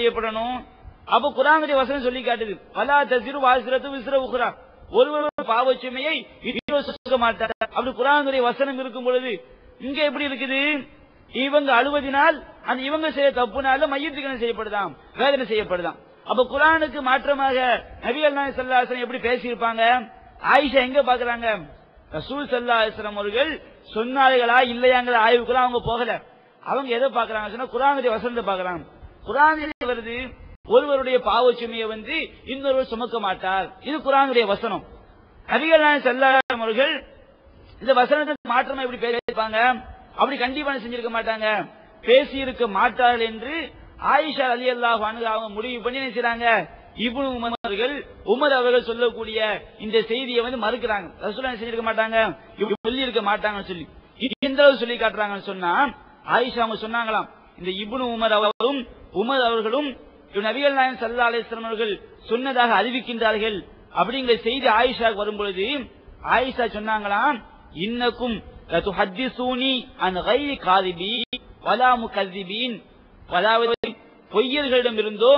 செய்யப்படணும்? அப்ப குரானுடைய வசனம் சொல்லி காட்டுது. பலா தசிறு வாசிரத்து விசிற உகுரா. ஒருவர் பாவச்சுமையை மாட்டார் அப்படி குரானுடைய வசனம் இருக்கும் பொழுது இங்க எப்படி இருக்குது? இவங்க அழுவதினால் அந்த இவங்க செய்ய தப்புனால மையத்துக்கு என்ன செய்யப்படுதாம்? வேதனை செய்யப்படுதாம். அப்ப குரானுக்கு மாற்றமாக நபிகள் நாயகம் ஸல்லல்லாஹு எப்படி பேசியிருப்பாங்க? ஆயிஷா எங்க பாக்குறாங்க ரசூல் ஸல்லல்லாஹு அவர்கள் சொன்னார்களா இல்லையாங்கிற ஆய்வுக்குலாம் அவங்க போகல. அவங்க எதை பாக்குறாங்க சொன்னா குரானுடைய வசனத்தை பாக்குறாங்க குரானிலே வருது ஒருவருடைய பாவச்சுமையை வந்து இன்னொருவர் சுமக்க மாட்டார். இது குரானுடைய வசனம். நபிகள் நாயகம் அவர்கள் இந்த வசனத்துக்கு மாற்றமா இப்படி பேசியிருப்பாங்க? அப்படி கண்டிப்பா செஞ்சிருக்க மாட்டாங்க. பேசி இருக்க மாட்டார்கள் என்று ஆயிஷா அலி அல்லாஹ் அவங்க முடிவு பண்ணி என்ன இபுனு உமர்கள் உமர் அவர்கள் உமர் அவர்கள் சொல்லக்கூடிய இந்த செய்தியை வந்து மறுக்கிறாங்க. ரசூலா செஞ்சிருக்க மாட்டாங்க? இப்படி சொல்லி இருக்க மாட்டாங்கன்னு சொல்லி. இது எந்த அளவு சொல்லி காட்டுறாங்கன்னு சொன்னா ஆயிஷா அவங்க சொன்னாங்களாம் இந்த இபுனு உமர் அவரும் உமர் அவர்களும் நபிகள் நாயன் சல்லா அலிஸ்லாம் அவர்கள் சொன்னதாக அறிவிக்கின்றார்கள். அப்படிங்கிற செய்தி ஆயிஷா வரும் பொழுது ஆயிஷா சொன்னாங்களாம் இன்னக்கும் பொய்யர்களிடம் இருந்தோ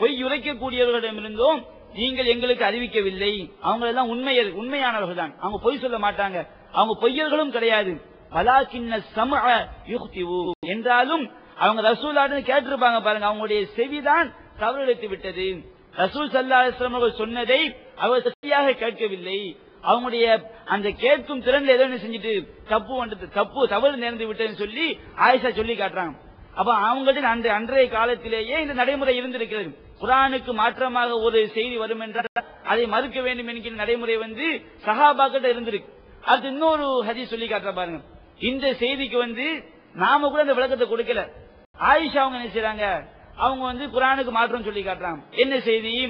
பொய் உரைக்கக்கூடியவர்களிடம் இருந்தோ பொய் நீங்கள் எங்களுக்கு அறிவிக்கவில்லை. அவங்க எல்லாம் உண்மையர் உண்மையானவர்கள் தான் அவங்க பொய் சொல்ல மாட்டாங்க. அவங்க பொய்யர்களும் கிடையாது. சம என்றாலும் அவங்க ரசூலாடு கேட்டிருப்பாங்க பாருங்க. அவங்களுடைய செவிதான் தவறிழைத்து விட்டது. ரசூல் சல்லா அலிஸ்லாம் அவர்கள் சொன்னதை அவர் சரியாக கேட்கவில்லை. அவங்களுடைய அந்த கேட்கும் திறன்ல ஏதோ செஞ்சுட்டு தப்பு வந்து தப்பு தவறு நேர்ந்து விட்டதுன்னு சொல்லி ஆயிஷா சொல்லி காட்டுறாங்க. அப்ப அவங்கள்ட்ட அந்த அன்றைய காலத்திலேயே இந்த நடைமுறை இருந்திருக்கிறது. குரானுக்கு மாற்றமாக ஒரு செய்தி வரும் என்றால் அதை மறுக்க வேண்டும் என்கிற நடைமுறை வந்து சகாபாக்கிட்ட இருந்திருக்கு. அது இன்னொரு ஹதி சொல்லி காட்டுற பாருங்க. இந்த செய்திக்கு வந்து நாம கூட அந்த விளக்கத்தை கொடுக்கல. ஆயிஷா அவங்க என்ன செய்யறாங்க அவங்க வந்து குரானுக்கு மாற்றம் சொல்லி காட்டுறாங்க. என்ன செய்தி?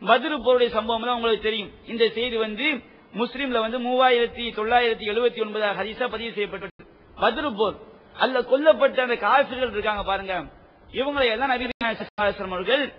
பத்ரு போருடைய சம்பவம் உங்களுக்கு தெரியும். இந்த செய்தி வந்து முஸ்லீம்ல வந்து மூவாயிரத்தி தொள்ளாயிரத்தி எழுபத்தி ஒன்பதாக ஹரிசா பதிவு செய்யப்பட்டது பத்ரு போர். அல்ல கொல்லப்பட்ட அந்த காபிர்கள் இருக்காங்க பாருங்க. இவங்களை எல்லாம் நபி அவர்கள்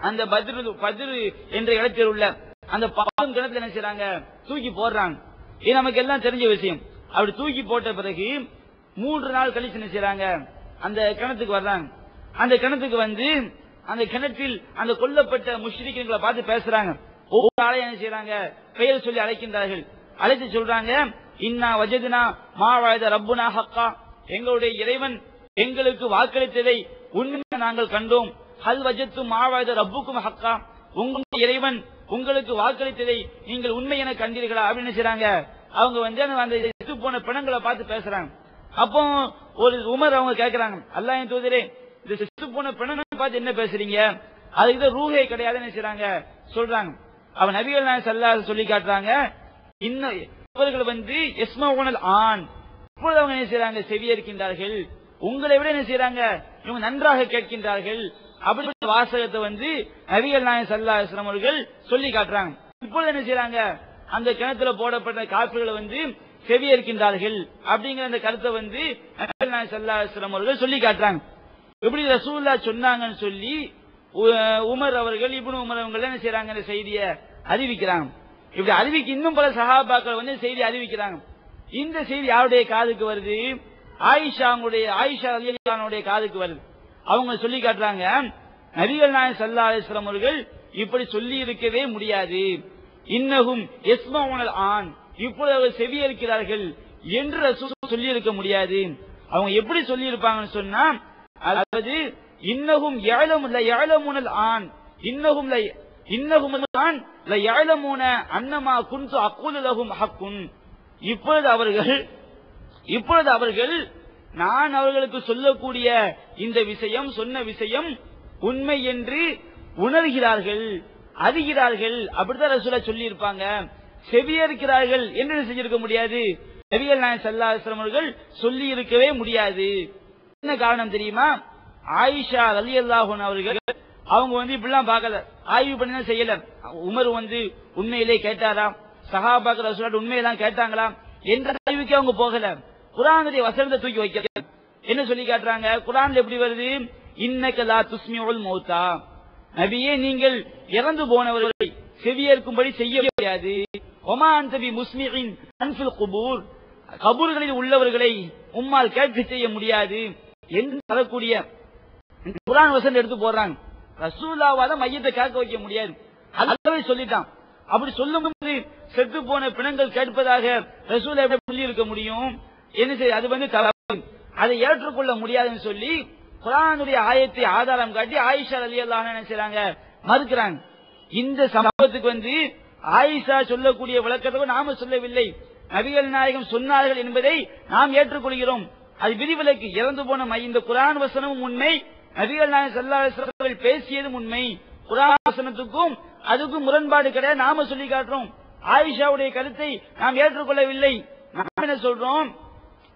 அந்த பத்ரு பத்ரு என்ற இடத்தில் உள்ள அந்த பாவம் கிணத்துல என்ன செய்யறாங்க தூக்கி போடுறாங்க. இது நமக்கு எல்லாம் தெரிஞ்ச விஷயம். அப்படி தூக்கி போட்ட பிறகு மூன்று நாள் கழிச்சு என்ன செய்யறாங்க அந்த கிணத்துக்கு வர்றாங்க. அந்த கிணத்துக்கு வந்து அந்த கிணற்றில் அந்த கொல்லப்பட்ட முஷ்ரிக்களை பார்த்து பேசுறாங்க. ஒவ்வொரு ஆளையும் என்ன செய்யறாங்க பெயர் சொல்லி அழைக்கின்றார்கள். அழைத்து சொல்றாங்க இன்னா வஜதுனா மாவாயத ரப்புனா ஹக்கா. எங்களுடைய இறைவன் எங்களுக்கு வாக்களித்ததை உண்மையை நாங்கள் கண்டோம். ஹல் வஜத்து மாவாயத ரப்புக்கும் ஹக்கா. உங்களுடைய இறைவன் உங்களுக்கு வாக்களித்ததை நீங்கள் உண்மை என கண்டீர்களா? அப்படின்னு செய்யறாங்க செய்றாங்க? அவங்க வந்து அந்த- அந்த செத்து போன பிணங்களை பார்த்து பேசுறாங்க. அப்போ ஒரு உமர் அவங்க கேட்கிறாங்க அல்லாஹ் என் தூதரே இந்த செத்து போன பிணங்களை பார்த்து என்ன பேசுறீங்க? அதுக்கு தான் ரூஹே கிடையாதுன்னு என்ன செய்றாங்க? சொல்றாங்க. அவன் நபிகள் நாயன் ஸல்லல்லாஹு சொல்லி காட்டுறாங்க இன்னும் அவர்கள் வந்து எஸ்மவுனல் ஆண் இப்பொழுது அவங்க என்ன செய்யறாங்க செவியிருக்கின்றார்கள் உங்களை விட என்ன செய்யறாங்க இவங்க நன்றாக கேட்கின்றார்கள். அப்படிப்பட்ட வாசகத்தை வந்து நபிகள் நாயன் ஸல்லல்லாஹு அவர்கள் சொல்லி காட்டுறாங்க. இப்பொழுது என்ன செய்யறாங்க அந்த கிணத்துல போடப்பட்ட காப்புகளை வந்து செவியேற்கின்றார்கள் அப்படிங்கிற அந்த கருத்தை வந்து நபிகள் அவர்கள் சொல்லி காட்டுறாங்க. எப்படி ரசூல்லா சொன்னாங்கன்னு சொல்லி உ- உமர் அவர்கள் இப்னு உமர் அவங்க என்ன செய்றாங்க? இந்த செய்தியை அறிவிக்கிறாங்க. இப்படி அறிவிக்க இன்னும் பல சகாபாக்கள் வந்து செய்தி அறிவிக்கிறாங்க. இந்த செய்தி யாருடைய காதுக்கு வருது? ஆயிஷா அவங்களுடைய ஆயிஷா அலியனுடைய காதுக்கு வருது. அவங்க சொல்லி காட்டுறாங்க நபிகள் நாயகம் சல்லா அலிஸ்லாம் அவர்கள் இப்படி சொல்லி இருக்கவே முடியாது. இன்னகும் எஸ்மவுனல் ஆண் இப்பொழுது அவர்கள் செவியேற்கிறார்கள் என்று ரசூல் சொல்லி இருக்க முடியாது. அவங்க எப்படி சொல்லி இருப்பாங்கன்னு சொன்னா அதாவது இன்னகும் ஏழமும் ஏழமுனல் ஆண் இன்னகும் இன்னகும் ஆண் ல ஏழமுன அன்னமா குன்சு அக்கூலகும் ஹக்குன். இப்பொழுது அவர்கள் இப்பொழுது அவர்கள் நான் அவர்களுக்கு சொல்லக்கூடிய இந்த விஷயம் சொன்ன விஷயம் உண்மை என்று உணர்கிறார்கள் அறிகிறார்கள். அப்படித்தான் ரசூலா சொல்லி இருப்பாங்க செவியேற்கிறார்கள். என்று செஞ்சிருக்க முடியாது? நபிகள் நாயன் ஸல்லல்லாஹு அவர்கள் சொல்லி இருக்கவே முடியாது. என்ன காரணம் தெரியுமா? ஆயிஷா அலி அல்லாஹன் அவர்கள் அவங்க வந்து இப்படிலாம் பார்க்கல. ஆய்வு பண்ணி தான் செய்யல. உமர் வந்து உண்மையிலே கேட்டாராம். சஹாபாக்கள் ரசூலாட் உண்மையெல்லாம் கேட்டாங்களாம். என்ற ஆய்வுக்கு அவங்க போகல. குரானுடைய வசனத்தை தூக்கி வைக்க என்ன சொல்லி காட்டுறாங்க? குரான்ல எப்படி வருது? இன்னக்க லா துஸ்மியுல் மௌத்தா. நபியே நீங்கள் இறந்து போனவர்கள் செவியேற்கும்படி செய்ய முடியாது. அன்பில் குபூர். கபூர்களில் உள்ளவர்களை உம்மால் கேட்க செய்ய முடியாது என்று வரக்கூடிய குரான் வசன் எடுத்து போடுறாங்க. ரசூல்லாவால மையத்தை கேட்க வைக்க முடியாது. அல்லவே சொல்லிட்டான். அப்படி சொல்லும்போது செத்து போன பிணங்கள் கேட்பதாக ரசூலா எப்படி சொல்லி இருக்க முடியும்? என்ன செய்ய அது வந்து தவறு. அதை ஏற்றுக்கொள்ள முடியாதுன்னு சொல்லி குரானுடைய ஆயத்தை ஆதாரம் காட்டி ஆயிஷா அலி அல்லாஹ் என்ன செய்றாங்க? மறுக்கிறாங்க. இந்த சம்பவத்துக்கு வந்து ஆயிஷா சொல்லக்கூடிய விளக்கத்தை நாம சொல்லவில்லை. நபிகள் நாயகம் சொன்னார்கள் என்பதை நாம் ஏற்றுக்கொள்கிறோம். அது விதிவிலக்கு. இறந்து போன இந்த குரான் வசனமும் உண்மை. நபிகள் நாயகம் ஸல்லல்லாஹு பேசியதும் உண்மை. குரான் வசனத்துக்கும் அதுக்கும் முரண்பாடு கிடையாது. நாம சொல்லி காட்டுறோம். ஆயிஷாவுடைய கருத்தை நாம் ஏற்றுக்கொள்ளவில்லை. நாம் என்ன சொல்றோம்?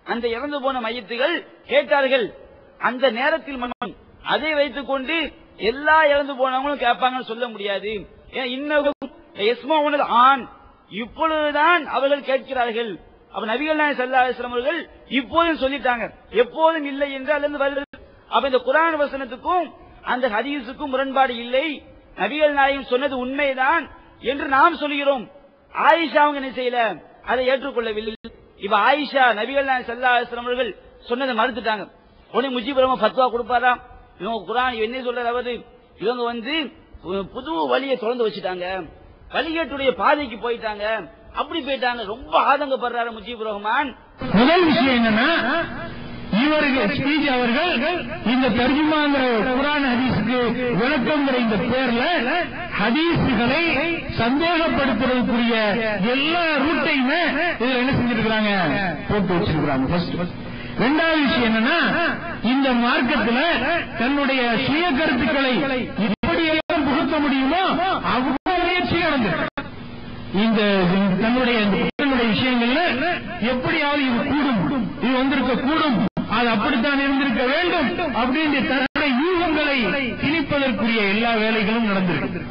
அந்த இறந்து போன மையத்துகள் கேட்டார்கள். அந்த நேரத்தில் மட்டும். அதை வைத்துக் கொண்டு எல்லா இறந்து போனவங்களும் கேட்பாங்கன்னு சொல்ல முடியாது. இன்னும் ஆண். இப்பொழுதுதான் அவர்கள் கேட்கிறார்கள். அப்ப நபிகள் நாயகம் ஸல்லல்லாஹு அலைஹி அவர்கள் இப்போதும் சொல்லிட்டாங்க. எப்போதும் இல்லை என்று அல்லது வருகிறது அப்ப இந்த குரான் வசனத்துக்கும் அந்த ஹதீஸுக்கும் முரண்பாடு இல்லை. நபிகள் நாயகம் சொன்னது உண்மைதான் என்று நாம் சொல்கிறோம். ஆயிஷா அவங்க என்ன செய்யல? அதை ஏற்றுக்கொள்ளவில்லை. இப்ப ஆயிஷா நபிகள் நாயகம் ஸல்லல்லாஹு அலைஹி அவர்கள் சொன்னதை மறுத்துட்டாங்க. உடனே முஜிபுர் பத்வா கொடுப்பாரா இவங்க குரான் என்ன சொல்றாரு? அவரு இவங்க வந்து புது வழியை தொடர்ந்து வச்சுட்டாங்க. வழிகேட்டுடைய பாதைக்கு போயிட்டாங்க. அப்படி போயிட்டாங்க. ரொம்ப ஆதங்கப்படுறாரு முஜிபுர் ரஹ்மான். முதல் விஷயம் என்னன்னா இவர்கள் ஸ்பீச் அவர்கள் இந்த தர்ஜுமாங்கிற குரான் ஹதீஸுக்கு விளக்கங்கிற இந்த பேர்ல ஹதீஸுகளை சந்தேகப்படுத்துறதுக்குரிய எல்லா ரூட்டையுமே இதுல என்ன செஞ்சிருக்கிறாங்க? போட்டு வச்சிருக்கிறாங்க. First. ரெண்டாவது விஷயம் என்னன்னா இந்த மார்க்கத்துல தன்னுடைய சுய கருத்துக்களை எப்படியெல்லாம் முடியுமோ அவ்வளவு முயற்சி நடந்தது. இந்த தன்னுடைய விஷயங்கள்ல எப்படியாவது இது கூடும் இது வந்திருக்க கூடும் அது அப்படித்தான் இருந்திருக்க வேண்டும் அப்படின்னு தன்னுடைய யூகங்களை திணிப்பதற்குரிய எல்லா வேலைகளும் நடந்திருக்கு.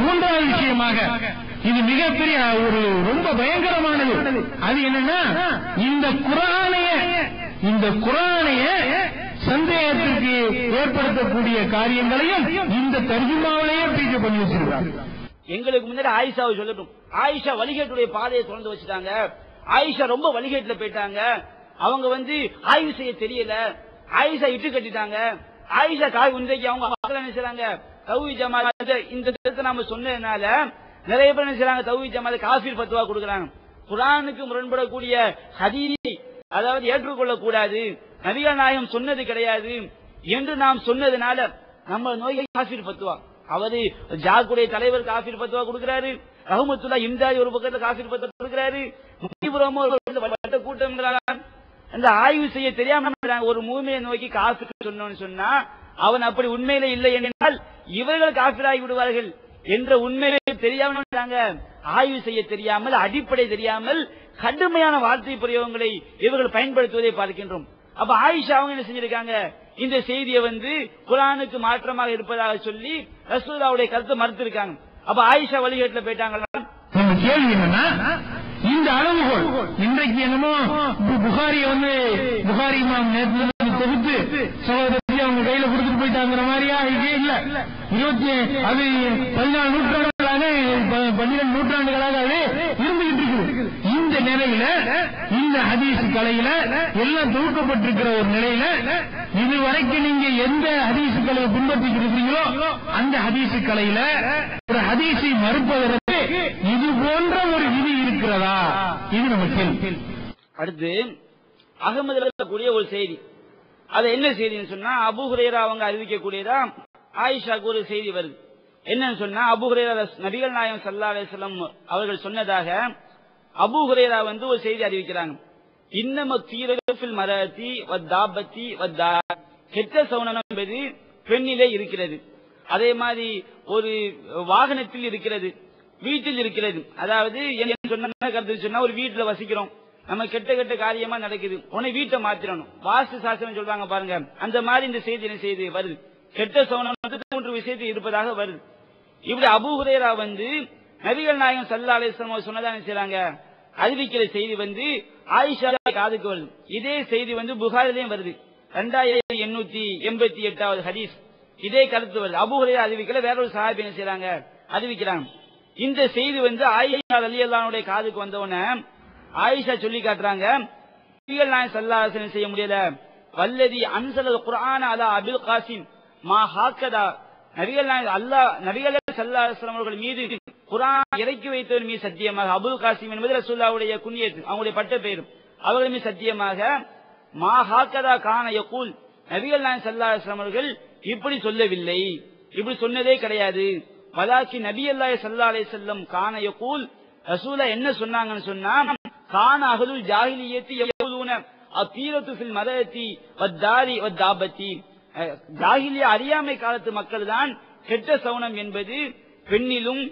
மூன்றாவது விஷயமாக இது மிகப்பெரிய ஒரு ரொம்ப பயங்கரமானது. அது என்னன்னா இந்த குரானைய இந்த குரானைய சந்தேகத்திற்கு ஏற்படுத்தக்கூடிய காரியங்களையும் இந்த தர்ஜுமாவிலேயே பீஜ பண்ணி வச்சிருக்காங்க எங்களுக்கு முன்னாடி ஆயிஷாவை சொல்லட்டும். ஆயிஷா வழிகேட்டுடைய பாதையை திறந்து வச்சுட்டாங்க. ஆயிஷா ரொம்ப வழிகேட்டுல போயிட்டாங்க. அவங்க வந்து ஆய்வு செய்ய தெரியல. ஆயிஷா இட்டு கட்டிட்டாங்க. ஆயிஷா காய் இன்றைக்கு அவங்க மக்கள் என்ன செய்றாங்க? தௌஹி இந்த திட்டத்தை நாம சொன்னதுனால நிறைய பேர் நினைச்சாங்க தௌவி ஜமாத ஜமாத் காஃபீர் பத்துவா கொடுக்குறாங்க. குரானுக்கு முரண்படக்கூடிய ஹதீரி அதாவது ஏற்றுக்கொள்ள கூடாது நபிகள் நாயகம் சொன்னது கிடையாது. என்று நாம் சொன்னதுனால நம்ம நோயை காஃபீர் பத்துவா அவரு ஜாக்குடைய தலைவர் காஃபீர் பத்துவா கொடுக்கிறாரு. ரஹமத்துல்லா இம்தாஜ் ஒரு பக்கத்துல காஃபீர் பத்துவா கொடுக்கிறாரு. முனிபுரமும் வட்ட கூட்டம் அந்த ஆய்வு செய்ய தெரியாம ஒரு மூமையை நோக்கி காஃபீர் சொன்னோம்னு சொன்னா அவன் அப்படி உண்மையில இல்லை என்றால் இவர்கள் காஃபிராகி விடுவார்கள் என்ற உண்மையிலே தெரியாமல் ஆய்வு செய்ய தெரியாமல் அடிப்படை தெரியாமல் கடுமையான வார்த்தை பிரயோகங்களை இவர்கள் பயன்படுத்துவதை பார்க்கின்றோம். அப்ப ஆயிஷா அவங்க என்ன செஞ்சிருக்காங்க? இந்த செய்தியை வந்து குரானுக்கு மாற்றமாக இருப்பதாக சொல்லி ரசூலாவுடைய கருத்தை மறுத்திருக்காங்க. அப்ப ஆயிஷா வழிகேட்டுல போயிட்டாங்களா? கேள்வி என்னன்னா இந்த அளவுகோல் இன்றைக்கு என்னமோ புகாரிய வந்து புகாரி தொகுத்து சகோதரி அவங்க கையில கொடுத்துட்டு போயிட்டாங்கிற மாதிரியா? இதே இல்ல. இருபத்தி அது பதினாலு நூற்றாண்டுகளாக பன்னிரண்டு நூற்றாண்டுகளாக அது இருந்துகிட்டு இருக்குது. இந்த நிலையில இந்த ஹதீஸ் கலையில எல்லாம் தொகுக்கப்பட்டிருக்கிற ஒரு நிலையில இதுவரைக்கும் நீங்க எந்த ஹதீஸ் கலையை பின்பற்றிட்டு இருக்கீங்களோ அந்த ஹதீஸ் கலையில ஒரு ஹதீஸை மறுப்பதற்கு இது போன்ற ஒரு விதி இருக்கிறதா? இது நம்ம கேள்வி. அடுத்து அகமதுல இருக்கக்கூடிய ஒரு செய்தி. அது என்ன செய்தின்னு சொன்னா அபு ஹுரேரா அவங்க அறிவிக்கக்கூடியதா ஆயிஷாக்கு ஒரு செய்தி வருது. என்னன்னு சொன்னா அபுஹுரேரா நபிகள் நாயகம் சல்லா அலிஸ்லம் அவர்கள் சொன்னதாக அபு ஹுரேரா வந்து ஒரு செய்தி அறிவிக்கிறாங்க. இன்னம தீரபில் மரத்தி வத்தாபத்தி வத்தா கெட்ட சவுனம் என்பது பெண்ணிலே இருக்கிறது. அதே மாதிரி ஒரு வாகனத்தில் இருக்கிறது வீட்டில் இருக்கிறது. அதாவது சொன்ன கருத்து சொன்னா ஒரு வீட்டுல வசிக்கிறோம். நம்ம கெட்ட கெட்ட காரியமா நடக்குது. உன வீட்டை மாத்திரணும். வாஸ்து சாஸ்திரம் சொல்றாங்க பாருங்க. அந்த மாதிரி இந்த செய்தி என்ன செய்து? வருது. கெட்ட சவுனம் மூன்று விஷயத்தில் இருப்பதாக வருது. இப்படி அபூஹுரேரா வந்து நபிகள் நாயகம் சல்லா அலிஸ்லாம் சொன்னதான் என்ன அறிவிக்கிற செய்தி வந்து ஆயிஷா காதுக்கு வரும். இதே செய்தி வந்து புகாரிலையும் வருது. ரெண்டாயிரத்தி எண்ணூத்தி எண்பத்தி எட்டாவது ஹதீஸ். இதே கருத்து வருது. அபூஹுரேரா அறிவிக்கல வேற ஒரு சஹாபி என்ன செய்யறாங்க அறிவிக்கிறாங்க இந்த செய்தி வந்து ஆயிஷா அலியல்லானுடைய காதுக்கு வந்தவன ஆயிஷா சொல்லி காட்டுறாங்க நபிகள் நாயகம் சல்லா அலிஸ்லாம் செய்ய முடியல? வல்லதி அன்சல் குரான் அலா அபில் காசிம். மா ஹாக்கதா. நபிகள் நாயகம் அல்லாஹ் நபிகள் ஸல்லல்லாஹு அலைஹி அவர்கள் மீது குரான் இறக்கி வைத்தவர் மீது சத்தியமாக அபுல் காசிம் என்பது ரசூலுல்லாஹ்வுடைய குன்னியத்து அவங்களுடைய பட்ட பெயரும். அவர்கள் மீது சத்தியமாக மா ஹாக்கதா கான யகூல் நபிகள் நாயன் ஸல்லல்லாஹு அலைஹி அவர்கள் இப்படி சொல்லவில்லை. இப்படி சொன்னதே கிடையாது. வலாக்கி நபி அல்லாய் சல்லா அலே செல்லம் கான யகூல் ரசூலா என்ன சொன்னாங்கன்னு சொன்னா கான அகலுல் ஜாஹிலியத்தி எவ்வளவுன அப்பீரத்து ஃபில் மதத்தி வத்தாரி வத்தாபத்தி ஜாகிலிய அறியாமை காலத்து மக்கள் தான் கெட்ட சவுனம் என்பது பெண்ணிலும்